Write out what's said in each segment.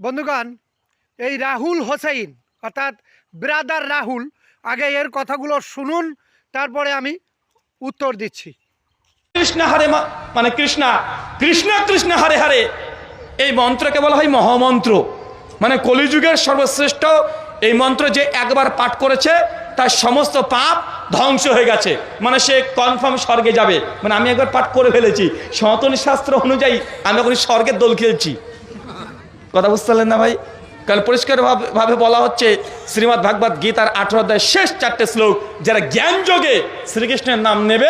বন্ধুগণ, এই রাহুল হোসেইন, অর্থাৎ ব্রাদার রাহুল, আগে এর কথাগুলো শুনুন, তারপরে আমি উত্তর দিচ্ছি। কৃষ্ণ হারে মানে কৃষ্ণা, কৃষ্ণ কৃষ্ণ হারে হারে। এই মন্ত্রকে বলা হয় মহামন্ত্র। মানে কলিযুগের সর্বশ্রেষ্ঠ এই মন্ত্র যে একবার পাঠ করেছে, তার সমস্ত পাপ ধ্বংস হয়ে গেছে। মানে সে কনফার্ম স্বর্গে যাবে। মানে আমি একবার পাঠ করে ফেলেছি। সনাতনী শাস্ত্র অনুযায়ী আমি এখন স্বর্গের দোল খেলছি। কথা বুঝতে পারলেন না ভাই? কারণ পরিষ্কার ভাবে- বলা হচ্ছে শ্রীমৎ ভাগবত গীতার আঠারো অধ্যায় শেষ চারটে শ্লোক, যারা জ্ঞান যোগে শ্রীকৃষ্ণের নাম নেবে,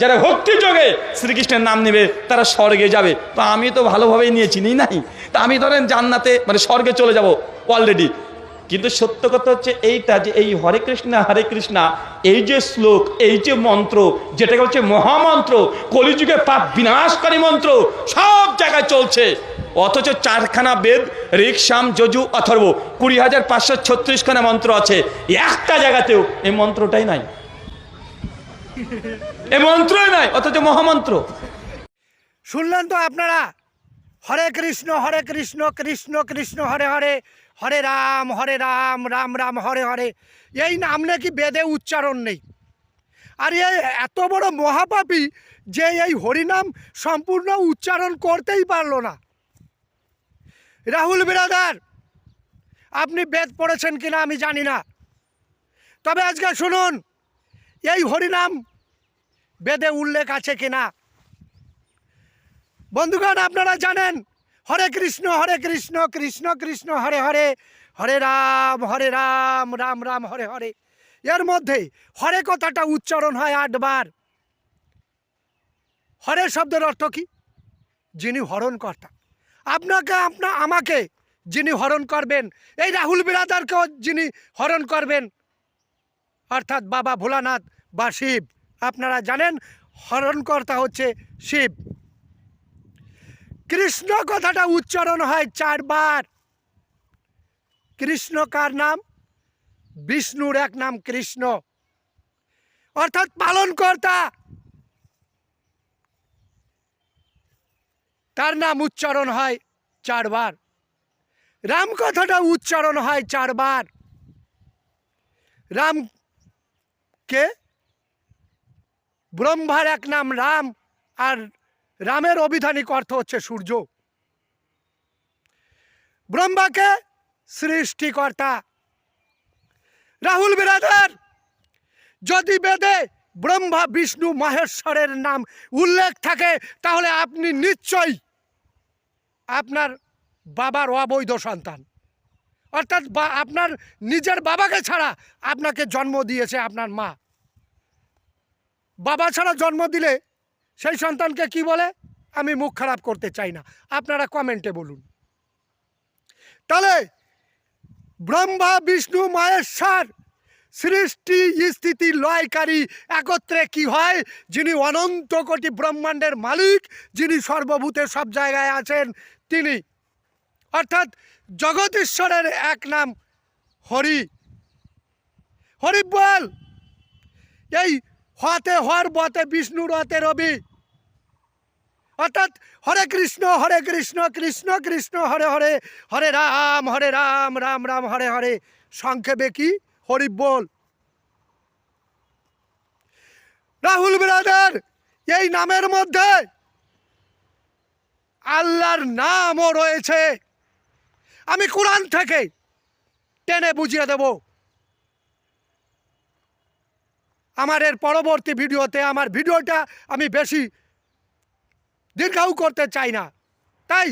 যারা ভক্তি যোগে শ্রীকৃষ্ণের নাম নেবে, তারা স্বর্গে যাবে। তো আমি তো ভালোভাবেই নিয়েছি নি নাই? তা আমি ধরেন জান্নাতে মানে স্বর্গে চলে যাব অলরেডি কিন্তু সত্য কথা হচ্ছে এইটা যে এই হরে কৃষ্ণ, হরে কৃষ্ণা, এই যে শ্লোক, এই যে মন্ত্র, যেটাকে হচ্ছে মহামন্ত্র কলিযুগে পাপ বিনাশকারী মন্ত্র, সব জায়গায় চলছে। অথচ চারখানা বেদ ঋকসাম যজু, অথর্ব। কুড়ি হাজার পাঁচশো ছত্রিশখানা মন্ত্র আছে। একটা জায়গাতেও এই মন্ত্রটাই নাই। এই মন্ত্রই নাই, অথচ মহামন্ত্র। শুনলেন তো আপনারা? হরে কৃষ্ণ হরে কৃষ্ণ কৃষ্ণ কৃষ্ণ, হরে হরে হরে রাম হরে রাম রাম রাম, হরে হরে। এই নাম নাকি বেদে উচ্চারণ নেই। আর এই এত বড় মহাপাপী যে এই হরিনাম সম্পূর্ণ উচ্চারণ করতেই পারল না। রাহুল বিরাদার। আপনি বেদ পড়েছেন কিনা আমি জানি না। তবে আজকে শুনুন, এই হরিনাম বেদে উল্লেখ আছে কিনা? বন্ধুগণ, আপনারা জানেন, হরে কৃষ্ণ হরে কৃষ্ণ কৃষ্ণ কৃষ্ণ, হরে হরে হরে রাম হরে রাম রাম রাম, হরে হরে। এর মধ্যে হরে কথাটা উচ্চারণ হয় আটবার। হরে শব্দের অর্থ কি? যিনি হরণকর্তা আপনাকে, আপনা, আমাকে যিনি হরণ করবেন, এই রাহুল বিরাদারকেও যিনি হরণ করবেন। অর্থাৎ বাবা ভোলানাথ বা শিব। আপনারা জানেন, হরণকর্তা হচ্ছে শিব। কৃষ্ণ কথাটা উচ্চারণ হয় চারবার। কৃষ্ণ কার নাম? বিষ্ণুর এক নাম কৃষ্ণ। অর্থাৎ পালনকর্তা। তার নাম উচ্চারণ হয় চারবার। রাম কথাটা উচ্চারণ হয় চারবার। রাম কে? ব্রহ্মার এক নাম রাম আর রামের অভিধানিক অর্থ হচ্ছে সূর্য। ব্রহ্মাকে সৃষ্টিকর্তা। রাহুল বিরাদার। যদি বেদে ব্রহ্মা, বিষ্ণু, মহেশ্বরের নাম উল্লেখ থাকে, তাহলে আপনি নিশ্চয়ই আপনার বাবার অবৈধ সন্তান। অর্থাৎ বা, আপনার নিজের বাবাকে ছাড়া আপনাকে জন্ম দিয়েছে আপনার মা। বাবা ছাড়া জন্ম দিলে সেই সন্তানকে কি বলে? আমি মুখ খারাপ করতে চাই না। আপনারা কমেন্টে বলুন। তাহলে ব্রহ্মা, বিষ্ণু, মহেশ্বর সৃষ্টি স্থিতি লয়কারী একত্রে কি হয়? যিনি অনন্ত কোটি ব্রহ্মাণ্ডের মালিক, যিনি সর্বভূতে সব জায়গায় আছেন, তিনি। অর্থাৎ জগদীশ্বরের এক নাম হরি। হরি বল। এই হতে হর, বতে বিষ্ণু, রতে রবি। অর্থাৎ হরে কৃষ্ণ হরে কৃষ্ণ কৃষ্ণ কৃষ্ণ, হরে হরে হরে রাম হরে রাম রাম রাম, হরে হরে। সংক্ষেপে কি? হরি বল। রাহুল ব্রাদার এই নামের মধ্যে আল্লাহর নামও রয়েছে। আমি কোরআন থেকে টেনে বুঝিয়ে দেব। আমার এর পরবর্তী ভিডিওতে আমার ভিডিওটা আমি বেশি দীর্ঘায়ু করতে চাই না। তাই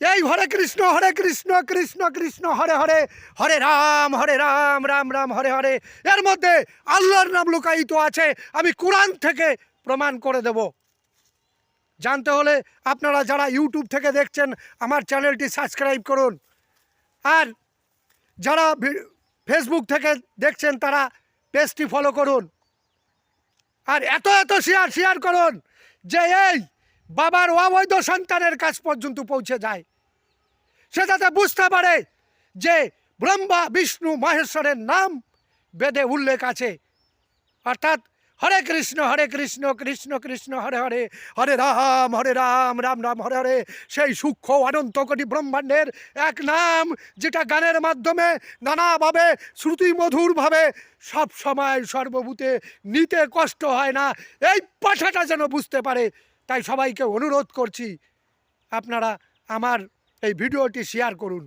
এই হরে কৃষ্ণ হরে কৃষ্ণ কৃষ্ণ কৃষ্ণ, হরে হরে হরে রাম হরে রাম রাম রাম, হরে হরে। এর মধ্যে আল্লাহর নাম লুকায়িত আছে, আমি কোরআন থেকে প্রমাণ করে দেব। জানতে হলে আপনারা যারা ইউটিউব থেকে দেখছেন, আমার চ্যানেলটি সাবস্ক্রাইব করুন। আর যারা ফেসবুক থেকে দেখছেন, তারা পেজটি ফলো করুন। আর এত এত শেয়ার শেয়ার করুন যে এই বাবার অবৈধ সন্তানের কাছ পর্যন্ত পৌঁছে যায়। সে যাতে বুঝতে পারে যে ব্রহ্মা, বিষ্ণু, মহেশ্বরের নাম বেদে উল্লেখ আছে। অর্থাৎ হরে কৃষ্ণ হরে কৃষ্ণ কৃষ্ণ কৃষ্ণ, হরে হরে হরে রাম হরে রাম রাম রাম, হরে হরে, সেই সূক্ষ্ম অনন্ত কোটি ব্রহ্মাণ্ডের এক নাম যেটা গানের মাধ্যমে নানাভাবে শ্রুতি মধুরভাবে সব সময় সর্বভূতে নিতে কষ্ট হয় না। এই পাঠাটা যেন বুঝতে পারে তাই সবাইকে অনুরোধ করছি আপনারা আমার এই ভিডিওটি শেয়ার করুন।